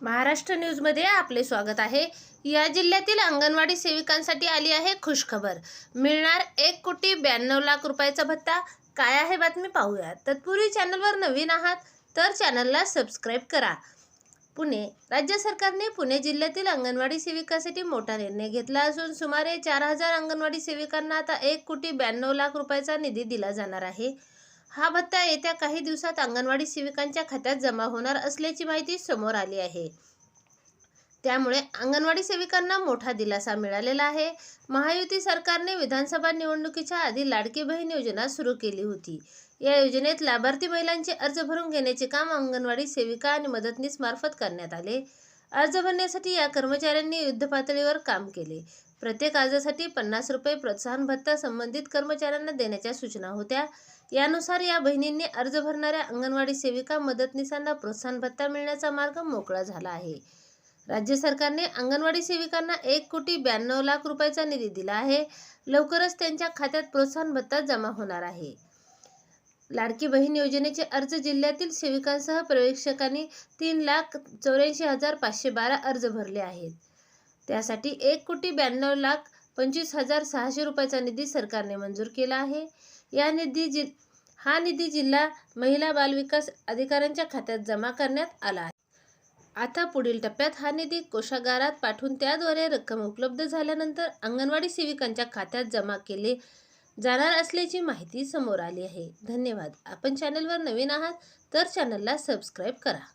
महाराष्ट्र न्यूजमध्ये आपले स्वागत आहे. या जिल्ह्यातील अंगणवाडी सेविकांसाठी आली आहे खुशखबर. मिळणार एक कोटी ब्याण्णव लाख रुपयाचा भत्ता. काय आहे बातमी पाहूया. तत्पूर्वी चॅनलवर नवीन आहात तर चॅनलला सबस्क्राईब करा. पुणे राज्य सरकारने पुणे जिल्ह्यातील अंगणवाडी सेविकासाठी मोठा निर्णय घेतला असून सुमारे चार हजार अंगणवाडी सेविकांना आता एक कोटी ब्याण्णव लाख रुपयाचा निधी दिला जाणार आहे. हा भत्ता येत्या काही दिवसात अंगणवाडी सेविकांच्या खात्यात जमा होणार असल्याची माहिती समोर आली आहे. त्यामुळे अंगणवाडी सेविकांना मोठा दिलासा मिळालेला आहे. महायुती सरकारने विधानसभा निवडणुकीच्या आधी लाडकी बहीण योजना सुरू केली होती. या योजनेत लाभार्थी महिलांचे अर्ज भरून घेण्याचे काम अंगणवाडी सेविका आणि मदतनीस मार्फत करण्यात आले. अर्ज भरण्यासाठी या कर्मचाऱ्यांनी युद्धपातळीवर काम केले. प्रत्येक अर्जासाठी पन्नास रुपये प्रोत्साहन भत्ता संबंधित कर्मचाऱ्यांना देण्याच्या सूचना होत्या. यानुसार या बहिणींनी अर्ज भरणाऱ्या अंगणवाडी सेविका मदतनीसांना प्रोत्साहन भत्ता मिळण्याचा मार्ग मोकळा झाला आहे. राज्य सरकारने अंगणवाडी सेविकांना एक कोटी ब्याण्णव लाख रुपयाचा निधी दिला आहे. लवकरच त्यांच्या खात्यात प्रोत्साहन भत्ता जमा होणार आहे. लाडकी बहीण योजनेचे अर्ज जिल्ह्यातील सेविकांसह प्रवेशकांनी तीन लाख चौऱ्याऐंशी हजार पाचशे बारा अर्ज भरले आहेत. त्यासाठी एक कोटी ब्याण्णव लाख पंचवीस हजार सहाशे रुपयाचा निधी सरकारने मंजूर केला आहे. या निधी जि हा निधी जिल्हा महिला बालविकास अधिकाऱ्यांच्या खात्यात जमा करण्यात आला आहे. आता पुढील टप्प्यात हा निधी कोषागारात पाठवून त्याद्वारे रक्कम उपलब्ध झाल्यानंतर अंगणवाडी सेविकांच्या खात्यात जमा केले जाणार असल्याची माहिती समोर आली आहे. धन्यवाद. आपण चॅनलवर नवीन आहात तर चॅनलला सबस्क्राईब करा.